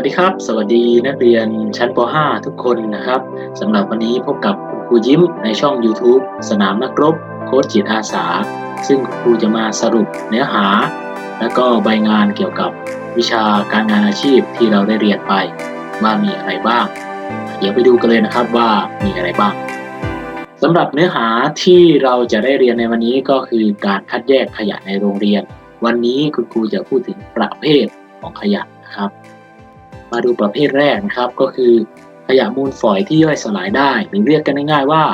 สวัสดีครับ สวัสดีนักเรียนชั้นป .5 ทุกคนนะครับสำหรับวันนี้พบกับครูยิ้มในช่อง YouTube สนามนักรบ โค้ชจิตอาสา ซึ่งครูจะมาสรุปเนื้อหา และก็ใบงานเกี่ยวกับวิชาการงานอาชีพที่เราได้เรียนไปว่ามีอะไรบ้าง เดี๋ยวไปดูกันเลยนะครับว่ามีอะไรบ้างสำหรับเนื้อหาที่เราจะได้เรียนในวันนี้ก็คือการคัดแยกขยะในโรงเรียน วันนี้คุณครูจะพูดถึงประเภทของขยะนะครับ มาดูประเภทแรกนะครับ ก็คือขยะมูลฝอยที่ย่อยสลายได้ หรือเรียกกันง่ายๆว่า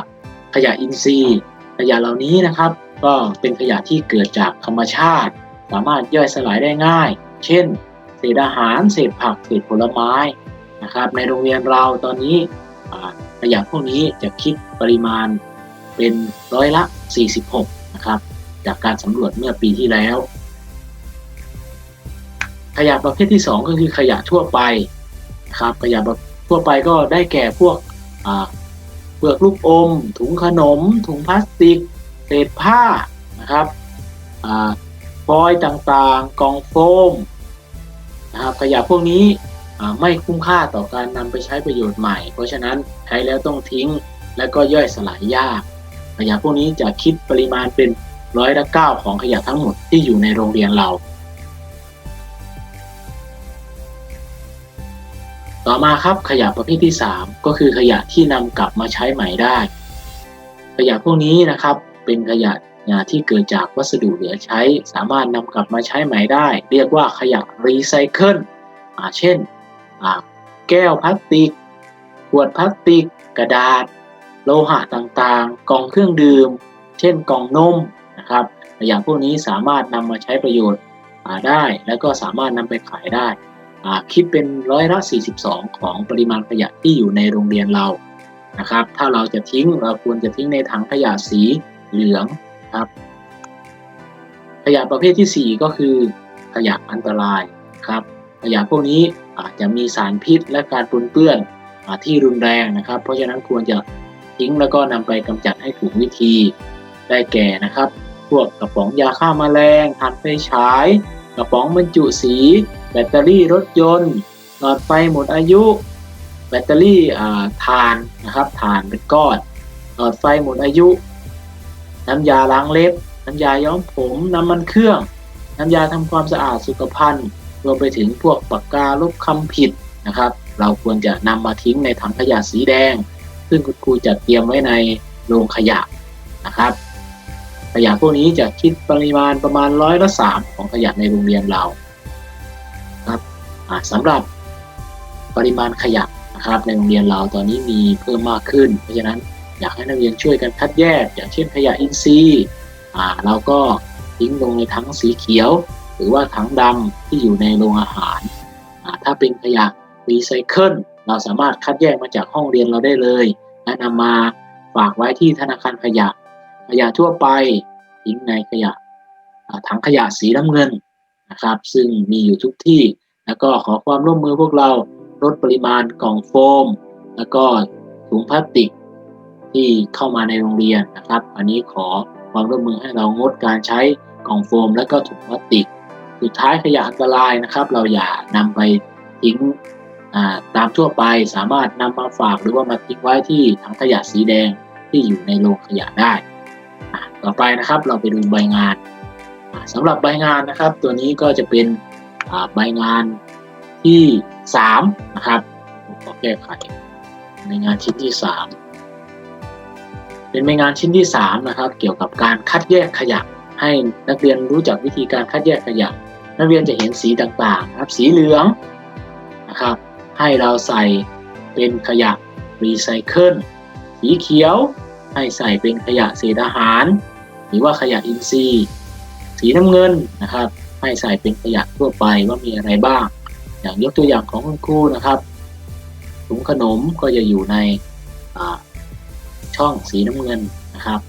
ขยะอินทรีย์ ขยะเหล่านี้นะครับ ก็เป็นขยะที่เกิดจากธรรมชาติ สามารถย่อยสลายได้ง่าย เช่น เศษอาหาร เศษผัก เศษผลไม้นะครับ ในโรงเรียนเราตอนนี้ขยะพวกนี้จะคิดปริมาณเป็นร้อยละ 46 นะครับ จากการสำรวจเมื่อปีที่แล้ว ขยะประเภทที่ 2 ก็คือขยะทั่วไปนะครับขยะทั่วไปก็ได้แก่พวกเปลือกลูกอม ถุงขนม ถุงพลาสติกเศษผ้านะครับฟอยต่างๆกองโฟมนะครับขยะพวกนี้ไม่คุ้มค่าต่อการนำไปใช้ประโยชน์ใหม่ เพราะฉะนั้นใช้แล้วต้องทิ้งและก็ย่อยสลายยากขยะพวกนี้จะคิดปริมาณเป็นร้อยละเก้าของขยะทั้งหมดที่อยู่ในโรงเรียนเรา ต่อมาครับขยะประเภทที่ 3 ก็คือขยะที่นำกลับมาใช้ใหม่ได้ ขยะพวกนี้นะครับเป็นขยะที่เกิดจากวัสดุเหลือใช้ สามารถนำกลับมาใช้ใหม่ได้ เรียกว่าขยะรีไซเคิลเช่นแก้วพลาสติก ขวดพลาสติก กระดาษ โลหะต่างๆ กล่องเครื่องดื่ม เช่นกล่องนมนะครับขยะพวกนี้สามารถนำมาใช้ประโยชน์ได้ และก็สามารถนำไปขายได้ คิดเป็นร้อยละ 42 ของปริมาณขยะที่อยู่ในโรงเรียนเรานะครับ ถ้าเราจะทิ้งเราควรจะทิ้งในถังขยะสีเหลืองครับขยะประเภทที่ 4 ก็คือขยะอันตรายครับขยะพวกนี้อาจจะมีสารพิษและการปนเปื้อนที่รุนแรงนะครับ เพราะฉะนั้นควรจะทิ้งแล้วก็นำไปกำจัดให้ถูกวิธีได้แก่นะครับ พวกกระป๋องยาฆ่ามาแมลงถ่านไฟฉาย กระป๋องบรรจุสี แบตเตอรี่รถยนต์ หลอดไฟหมดอายุ แบตเตอรี่ถ่านนะครับถ่านเป็นก้อน หลอดไฟหมดอายุ น้ำยาล้างเล็บ น้ำยาย้อมผม น้ำมันเครื่อง น้ำยาทำความสะอาดสุขภัณฑ์รวมไปถึงพวกปากกาลบคำผิดนะครับ เราควรจะนำมาทิ้งในถังขยะสีแดง ซึ่งคุณครูจะเตรียมไว้ในโรงขยะนะครับขยะพวกนี้จะคิดปริมาณประมาณร้อยละสามของขยะในโรงเรียนเรา สำหรับปริมาณขยะนะครับในโรงเรียนเราตอนนี้มีเพิ่มมากขึ้น เพราะฉะนั้นอยากให้นักเรียนช่วยกันคัดแยก อย่างเช่นขยะอินทรีย์เราก็ทิ้งลงในถังสีเขียว หรือว่าถังดำที่อยู่ในโรงอาหารถ้าเป็นขยะรีไซเคิลเราสามารถคัดแยกมาจากห้องเรียนเราได้เลยและนำมาฝากไว้ที่ธนาคารขยะ ขยะทั่วไปทิ้งในขยะถังขยะสีน้ำเงินนะครับ ซึ่งมีอยู่ทุกที่ แล้วก็ขอความร่วมมือพวกเราลดปริมาณกล่องโฟม แล้วก็ถุงพลาสติกที่เข้ามาในโรงเรียนนะครับ อันนี้ขอความร่วมมือให้เรางดการใช้กล่องโฟม และก็ถุงพลาสติก สุดท้ายขยะอันตรายนะครับ เราอย่านำไปทิ้งตามทั่วไปสามารถนำมาฝากหรือว่ามาทิ้งไว้ที่ถังขยะสีแดงที่อยู่ในโรงขยะได้ต่อไปนะครับเราไปดูใบงานสำหรับใบงานนะครับ ตัวนี้ก็จะเป็น ใบงานที่3นะครับขอแก้ไขใบงานชิ้นที่ 3 เป็นใบงานชิ้นที่3นะครับ เกี่ยวกับการคัดแยกขยะ ให้นักเรียนรู้จักวิธีการคัดแยกขยะ นักเรียนจะเห็นสีต่างๆครับสีเหลืองนะครับ ให้เราใส่เป็นขยะรีไซเคิลสีเขียว ให้ใส่เป็นขยะเศษอาหาร หรือว่าขยะอินทรีย์ สีน้ำเงินนะครับ ให้ใส่เป็นขยะทั่วไปว่ามีอะไรบ้าง อย่างยกตัวอย่างของคุณครูนะครับถุงขนมก็จะอยู่ในช่องสีน้ำเงินนะครับ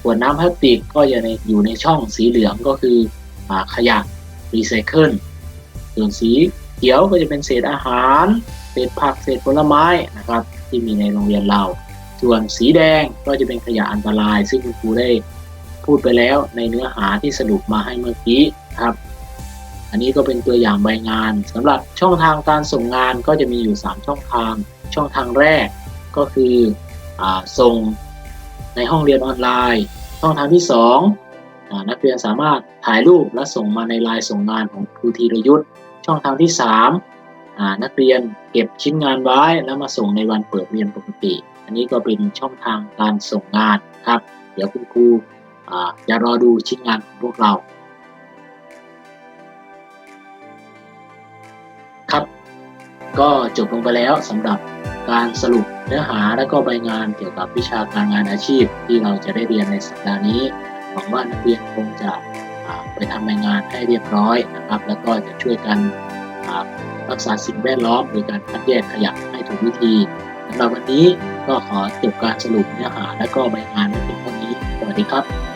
ขวดน้ำพลาสติกก็จะในอยู่ในช่องสีเหลืองก็คืออขยะรีไซเคิลส่วนสีเขียวก็จะเป็นเศษอาหาร เศษผักเศษผลไม้นะครับที่มีในโรงเรียนเรา ส่วนสีแดงก็จะเป็นขยะอันตราย ซึ่งคุณครูได้พูดไปแล้วในเนื้อหาที่สรุปมาให้เมื่อกี้ ครับ อันนี้ก็เป็นตัวอย่างใบงานสำหรับช่องทางการส่งงานก็จะมีอยู่ 3 ช่องทาง ช่องทางแรกก็คืออส่งในห้องเรียนออนไลน์ ช่องทางที่2อ่านักเรียนสามารถถ่ายรูปและส่งมาในไลน์ส่งงานของครูธีรยุทธ์ช่องทางที่ 3 นักเรียนเก็บชิ้นงานไว้แล้วมาส่งในวันเปิดเรียนปกติ อันนี้ก็เป็นช่องทางการส่งงานครับ เดี๋ยวคุณครูอ่าจะรอดูชิ้นงานของพวกเรา ก็จบลงไปแล้วสำหรับการสรุปเนื้อหาและก็ใบงานเกี่ยวกับวิชาการงานอาชีพ ที่เราจะได้เรียนในสัปดาห์นี้หวังว่านักเรียนคงจะไปทำใบงานให้เรียบร้อยนะครับ แล้วก็จะช่วยกันรักษาสิ่งแวดล้อมโดยการคัดแยกขยะให้ถูกวิธีสำหรับวันนี้ก็ขอจบการสรุปเนื้อหาและก็ใบงานไว้เพียงเท่านี้สวัสดีครับ